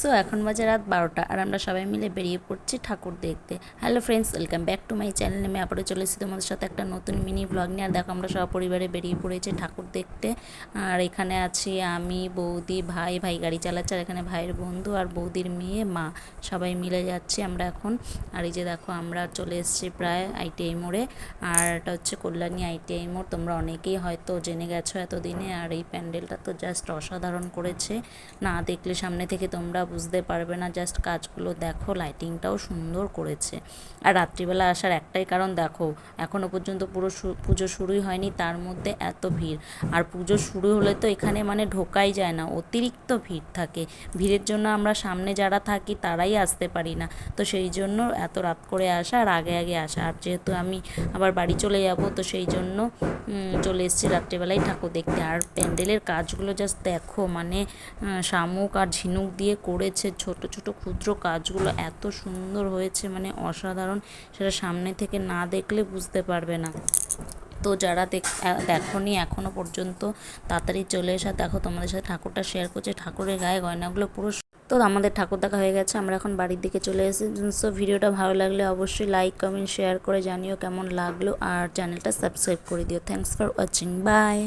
So এখন বাজে রাত বারোটা আর আমরা সবাই মিলে বেরিয়ে পড়ছি ঠাকুর দেখতে। Hello friends welcome back to my channel আমি আবারও চলে এসেছি তোমাদের সাথে একটা নতুন মিনি ব্লগ নিয়ে। আর দেখো, আমরা সব পরিবারে বেরিয়ে পড়েছি ঠাকুর দেখতে। আর এখানে আছি আমি, বৌদি, ভাই। ভাই গাড়ি চালাচ্ছে আর এখানে ভাইয়ের বন্ধু আর বৌদির মেয়ে, মা। সবাই মিলে যাচ্ছি আমরা এখন। আর এই যে দেখো, আমরা চলে এসেছি প্রায় আইটিআই মোড়ে। আর এটা হচ্ছে কল্যাণী আইটিআই মোড়। তোমরা অনেকেই হয়তো জেনে গেছো এতদিনে। আর এই প্যান্ডেলটা তো জাস্ট অসাধারণ করেছে। না দেখলে সামনে থেকে তোমরা বুঝতে পারবে না জাস্ট কাজগুলো দেখো লাইটিংটাও সুন্দর করেছে। আর রাত্রিবেলা আসার একটাই কারণ দেখো এখনও পর্যন্ত পুরো পুজো শুরুই হয়নি, তার মধ্যে এত ভিড়। আর পুজো শুরু হলে তো এখানে মানে ঢোকাই যায় না, অতিরিক্ত ভিড় থাকে। ভিড়ের জন্য আমরা সামনে যারা থাকি, তারাই আসতে পারি না। তো সেই জন্য এত রাত করে আসা আর আগে আগে আসা। আর যেহেতু আমি আবার বাড়ি চলে যাব, তো সেই জন্য চলে এসেছি রাত্রিবেলায় ঠাকুর দেখতে। আর প্যান্ডেলের কাজগুলো জাস্ট দেখো মানে শামুক আর ঝিনুক দিয়ে করেছে, ছোট ছোট ক্ষুদ্র কাজগুলো এত সুন্দর হয়েছে মানে অসাধারণ, সেটা সামনে থেকে না দেখলে বুঝতে পারবে না। তো যারা দেখ দেখনি এখনও পর্যন্ত, তাড়াতাড়ি চলে এসে দেখো, তোমাদের সাথে ঠাকুরটা শেয়ার করছে। ঠাকুরের গায়ে গয়নাগুলো পুরো তো আমাদের ঠাকুর দেখা হয়ে গেছে, আমরা এখন বাড়ির দিকে চলে এসেছি। সো ভিডিওটা ভালো লাগলে অবশ্যই লাইক কমেন্ট শেয়ার করে জানিও কেমন লাগল, আর চ্যানেলটা সাবস্ক্রাইব করে দিও। Thanks for watching by